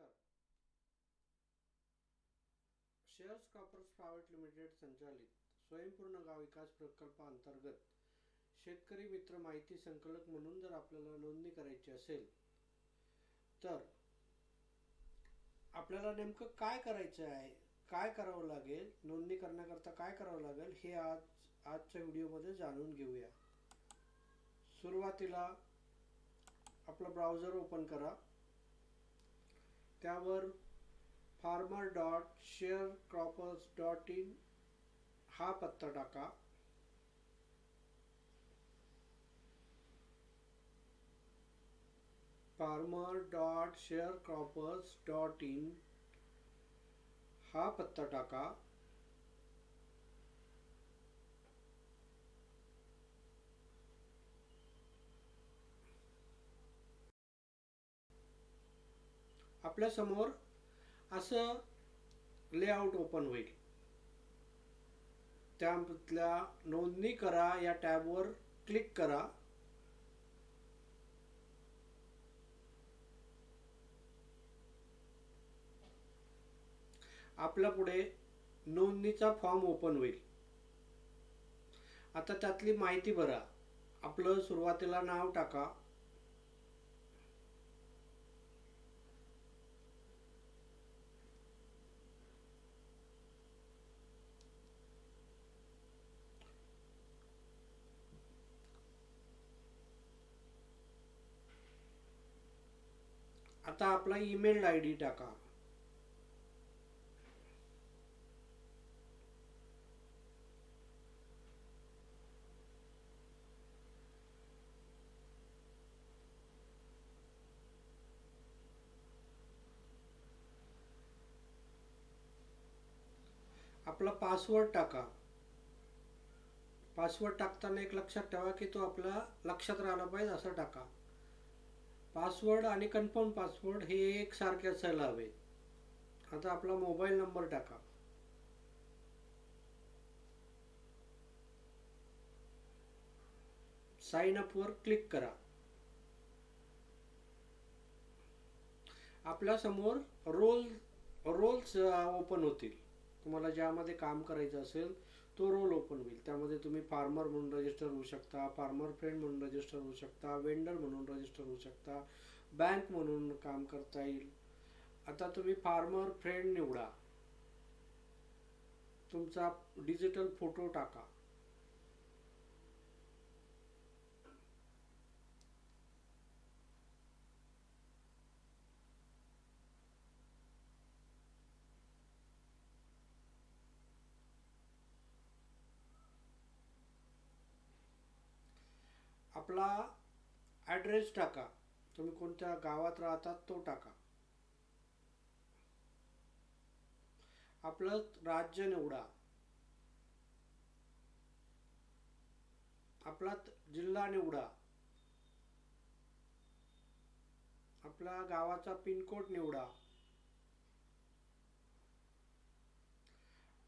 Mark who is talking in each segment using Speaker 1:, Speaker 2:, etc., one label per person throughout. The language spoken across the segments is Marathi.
Speaker 1: नमस्कार. शेअर्स कॉपर्स प्रायव्हेट लिमिटेड संचालित स्वयंपूर्ण गाव विकास प्रकल्पाअंतर्गत शेतकरी मित्र माहिती संकलक म्हणून जर आपल्याला नोंदणी करायची असेल तर आपल्याला नेमकं काय करायचं आहे काय करावं लागेल नोंदणी करण्याकरता काय करावं लागेल हे आज आजच्या व्हिडिओमध्ये जाणून घेऊया. सुरुवातीला आपलं ब्राउझर ओपन करा. त्यावर farmer dot share croppers dot in हा पत्ता टाका. Farmer dot share croppers dot in हा पत्ता टाका. आपल्यासमोर असं लेआउट ओपन होईल. त्यातल्या नोंदणी करा या टॅबवर क्लिक करा. आपल्या पुढे नोंदणीचा फॉर्म ओपन होईल. आता त्यातली माहिती भरा. आपलं सुरुवातीला नाव टाका. आता आपला ईमेल आय डी टाका. आपला पासवर्ड टाका. पासवर्ड टाकताना एक लक्षात ठेवा की तो आपला लक्षात राहिला पाहिजे असं टाका. पासवर्ड आणि कन्फर्म पासवर्ड हे एकसारखे असायला हवे. आता आपला मोबाईल नंबर टाका. साइन अपवर क्लिक करा. आपल्यासमोर रोल रोल्स ओपन होतील. तुम्हाला ज्यामध्ये काम करायचं असेल तो रोल ओपन होईल. त्यामध्ये तुम्ही फार्मर म्हणून रजिस्टर होऊ शकता फार्मर फ्रेंड म्हणून रजिस्टर होऊ शकता वेंडर म्हणून रजिस्टर होऊ शकता बँक म्हणून काम करता येईल. आता तुम्ही फार्मर फ्रेंड निवडा. तुमचा डिजिटल फोटो टाका. आपला ॲड्रेस टाका. तुम्ही कोणत्या गावात राहतात तो टाका. आपलं राज्य निवडा. आपला जिल्हा निवडा. आपल्या गावाचा पिनकोड निवडा.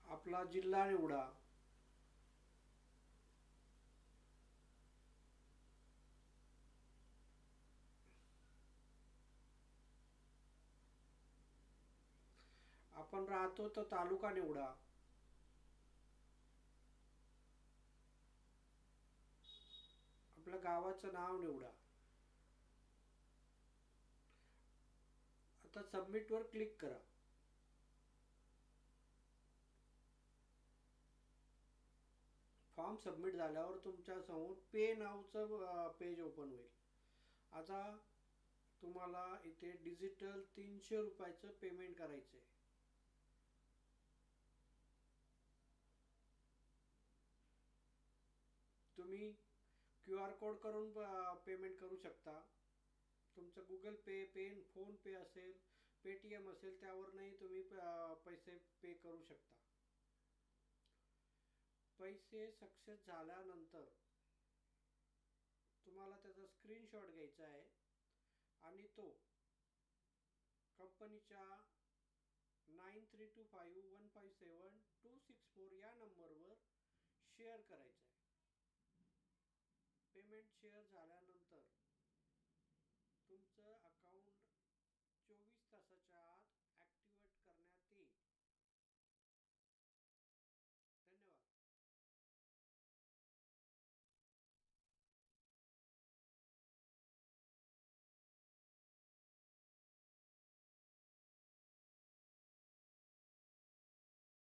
Speaker 1: आपला जिल्हा निवडा. आपण राहतो तर तालुका निवडा. आपल्या गावाचं नाव निवडा. आता सबमिटवर क्लिक करा. फॉर्म सबमिट झाल्यावर तुमच्यासमोर पे नावचं पेज ओपन होईल. आता तुम्हाला इथे डिजिटल तीनशे रुपयाचं पेमेंट करायचं आहे तुम्ही क्यू आर कोड करून पेमेंट करू शकता. तुमचं गुगल पे पेन फोन पे असेल पेटीएम असेल त्यावरनंही तुम्ही पैसे पे करू शकता. पैसे सक्सेस झाल्यानंतर तुम्हाला त्याचा स्क्रीनशॉट घ्यायचा आहे आणि तो कंपनीच्या nine three two five one five seven two six four या नंबरवर शेअर करायचा. पेमेंट शेअर झाल्यानंतर तुमचं अकाउंट